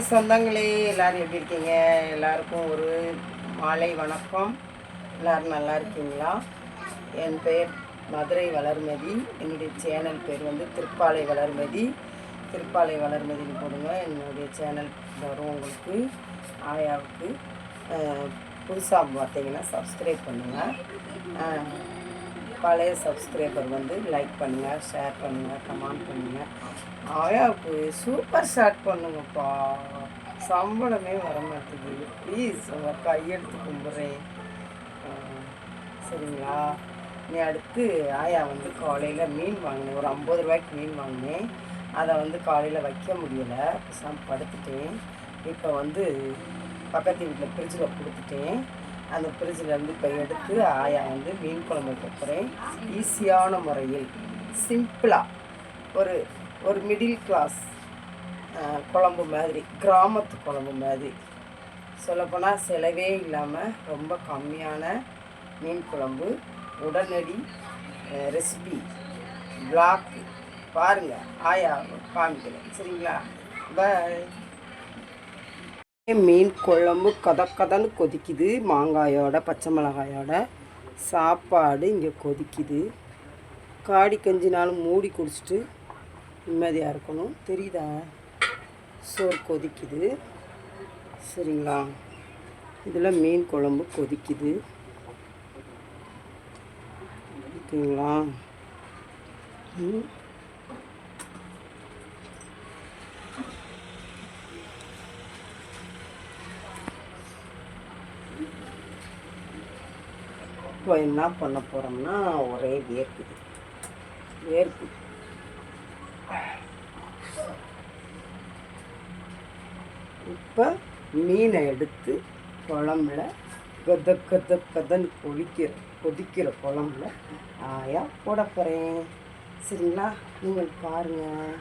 சொந்தங்களே எல்லாரும் எப்படி இருக்கீங்க? எல்லாருக்கும் ஒரு மாலை வணக்கம். எல்லாரும் நல்லா இருக்கீங்களா? என் பெயர் மதுரை வளர்மதி. என்னுடைய சேனல் பேர் வந்து திருப்பாலை வளர்மதி. திருப்பாலை வளர்மதின்னு போடுங்க. என்னுடைய சேனல் வரும் உங்களுக்கு ஆயாவுக்கு. புதுசாக பார்த்தீங்கன்னா சப்ஸ்கிரைப் பண்ணுங்கள் பழைய சப்ஸ்கிரைபர் வந்து லைக் பண்ணுங்கள் ஷேர் பண்ணுங்கள் கமெண்ட் பண்ணுங்கள் ஆயா போய் சூப்பர் ஸ்டார்ட் பண்ணுங்கப்பா. சம்பளமே வர மாட்டேங்குது ப்ளீஸ் உங்கள் கையெடுத்து கும்பிட்றேன். சரிங்களா? நீ அடுத்து ஆயா வந்து காலையில் மீன் வாங்கினேன். ஒரு ஐம்பது ரூபாய்க்கு மீன் வாங்கினேன். அதை வந்து காலையில் வைக்க முடியலை. படுத்துட்டேன். இப்போ வந்து பக்கத்து வீட்டில் ஃப்ரிட்ஜில் கொடுத்துட்டேன். அந்த ஃப்ரிட்ஜிலேருந்து இப்போ எடுத்து ஆயா வந்து மீன் குழம்பு வைக்க போகிறேன் ஈஸியான முறையில் சிம்பிளாக ஒரு ஒரு மிடில் கிளாஸ் குழம்பு மாதிரி கிராமத்து குழம்பு மாதிரி. சொல்லப்போனால் செலவே இல்லாமல் ரொம்ப கம்மியான மீன் குழம்பு உடனடி ரெசிபி பிளாக் பாருங்கள் ஆயா காமிக்கிறேன். சரிங்களா? பாய் மீன் குழம்பு கத கதன்னு கொதிக்குது. மாங்காயோட பச்சை மிளகாயோட. சாப்பாடு இங்கே கொதிக்குது. காடி கஞ்சினாலும் மூடி குடிச்சிட்டு நிம்மதியாக இருக்கணும். தெரியுதா? சோறு கொதிக்குது. சரிங்களா? இதில் மீன் குழம்பு கொதிக்குது. ஓகேங்களா? இப்போ என்ன பண்ண போகிறோம்னா ஒரே வேர்க்குது. வேர்க்குது. இப்போ மீனை எடுத்து குழம்புல கத கத கதன்னு கொதிக்கிற கொதிக்கிற குழம்புல ஆயா போட போகிறேன் சரிங்களா? நீங்கள் பாருங்கள்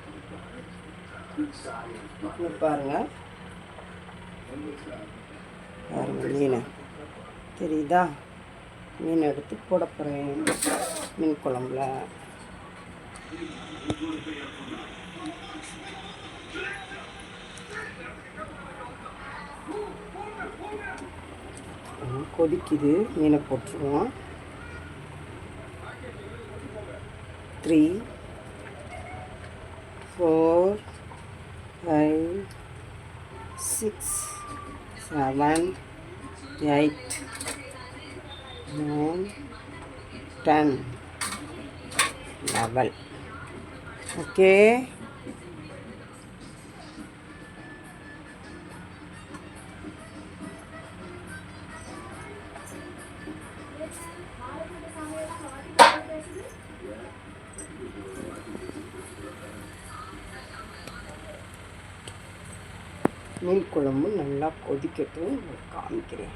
பாருங்கள் பாருங்க மீனை. தெரியுதா? மீன் எடுத்து போட போகிறேன் மீன் குழம்புல. கொதிக்குது. மீனை போட்டுருவோம். Three four five six seven eight nine, level okay Okay. மீன் குழம்பு நல்லா கொதிக்கட்டும் காமிக்கிறேன்.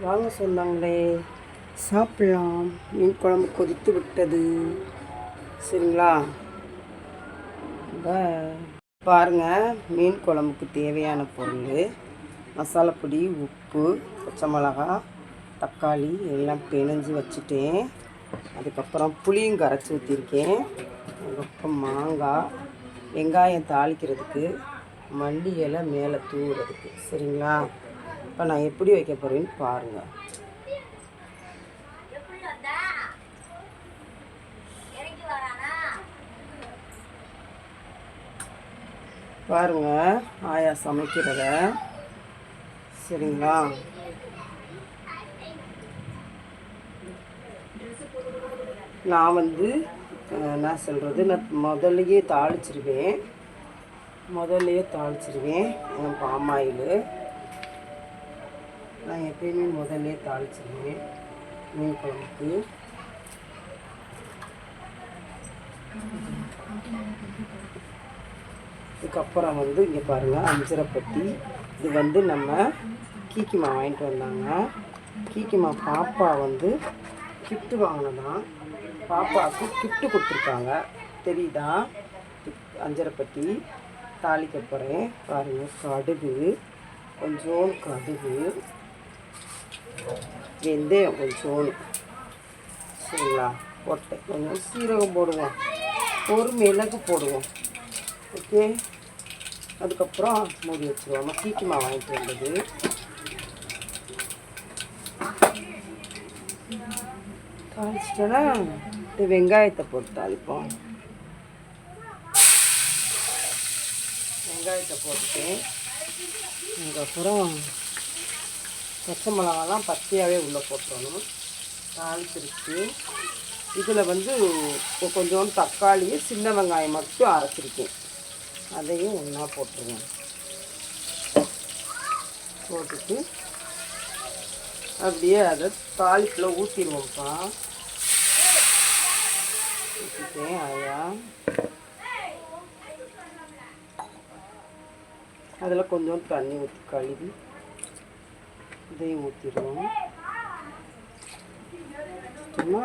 வாங்க சொன்னாங்களே. சாப்பிடலாம். மீன் குழம்பு கொதித்து விட்டது. சரிங்களா? பாருங்கள் பாருங்க. மீன் குழம்புக்கு தேவையான பொருள். மசாலாப்பொடி உப்பு பச்சை மிளகா தக்காளி எல்லாம் பிணைஞ்சு வச்சுட்டேன். அதுக்கப்புறம் புளியும் கரைச்சி ஊற்றிருக்கேன் அதுக்கப்புறம் மாங்காய் வெங்காயம் தாளிக்கிறதுக்கு மல்லி இலை மேலே தூவுறதுக்கு. சரிங்களா? இப்போ நான் எப்படி வைக்க போகிறேன்னு பாருங்கள் பாருங்க ஆயா சமைக்கிறத. சரிங்களா? நான் வந்து என்ன சொல்கிறது நான் முதல்லையே தாளிச்சிருவேன். முதல்லையே தாளிச்சிருவேன். பாமாயில். நான் எப்பயுமே முதல்ல தாளிச்சிருவேன். மீன் குழம்புக்கு. இதுக்கப்புறம் வந்து இங்கே பாருங்கள் அஞ்சரைப்பட்டி. இது வந்து நம்ம கீக்கிமா வாங்கிட்டு வந்தாங்க. கீக்கிமா பாப்பா வந்து கிஃப்ட்டு வாங்கினதான். பாப்பாவுக்கு கிஃப்ட்டு கொடுத்துருக்காங்க. தெரியுதா? அஞ்சரைப்பட்டி தாளிக்க போகிறேன் பாருங்கள் கடுகு. கொஞ்சோண்டு கடுகு. வெந்தயம் கொஞ்சோண்டு சரிங்களா போட்டேன் கொஞ்சம் சீரகம் போடுவோம் ஒரு மிளகு போடுவோம் ஓகே அதுக்கப்புறம் மூடி வச்சுருவோம் சீக்கிரமாக வாங்கிட்டு வந்தது தாளிச்சிட்டோன்னா இந்த வெங்காயத்தை போட்டு தாளிப்போம் வெங்காயத்தை போட்டுட்டு அதுக்கப்புறம் பச்சை மிளகாலாம் பச்சையாகவே உள்ளே போட்டுறணும் தாளிச்சிருச்சு. இதில் வந்து கொ- கொஞ்சோண்டு தக்காளியை சின்ன வெங்காயம் மட்டும் அரைச்சிருக்கேன். அதையும் ஒன்றா போட்டுருவேன் போட்டுட்டு அப்படியே அதை தாளிப்பில் ஊற்றிடுவோம்ப்பா ஊற்றிட்டேன் அதையா அதில் கொஞ்சம் தண்ணி ஊற்றி கழுவி இதையும் ஊற்றிடுவோம் சும்மா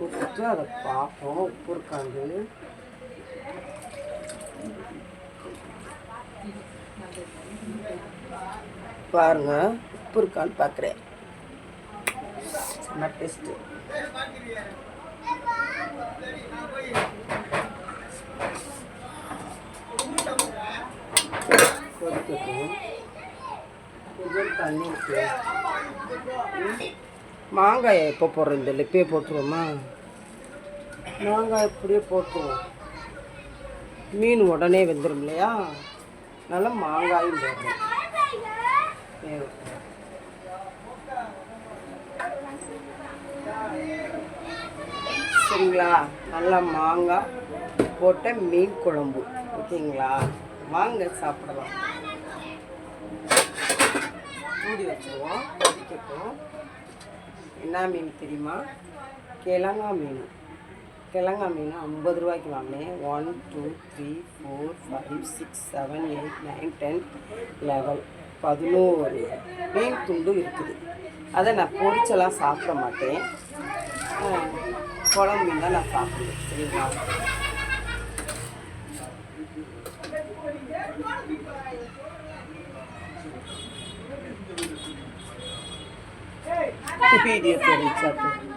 ஊற்றிட்டு அதை பார்ப்போம். உப்பு இருக்காண்டு பாருங்க உப்பு இருக்கான்னு பார்க்குறேன். செம்ம டேஸ்ட்டு கொதிக்கட்டும். கொஞ்சம் தண்ணி மாங்காயை எப்போ போடுறோம் இந்த லிப்பே போட்டுருவோமா? மாங்காய் இப்படியே போட்டுருவோம். மீன் உடனே வெந்துடும் இல்லையா? அதனால் மாங்காயும் போடுறோம். சரிங்களா? நல்லா மாங்காய் போட்ட மீன் குழம்பு. ஓகேங்களா? வாங்க சாப்பிடலாம். மூடி வச்சுருவோம். கொதிக்கட்டும் என்ன மீன் தெரியுமா? கிழங்கா மீன். கிழங்கா மீன் ஐம்பது ரூபாய்க்கு வாங்கினேன். One two three four five six seven eight nine ten level பதினோரு. மீன் துண்டு இருக்குது. அதை நான் பொரிச்செல்லாம் சாப்பிட மாட்டேன். குழம்பு மீன் தான் நான் சாப்பிடுவேன். சரிங்களா? Wikipedia for each other.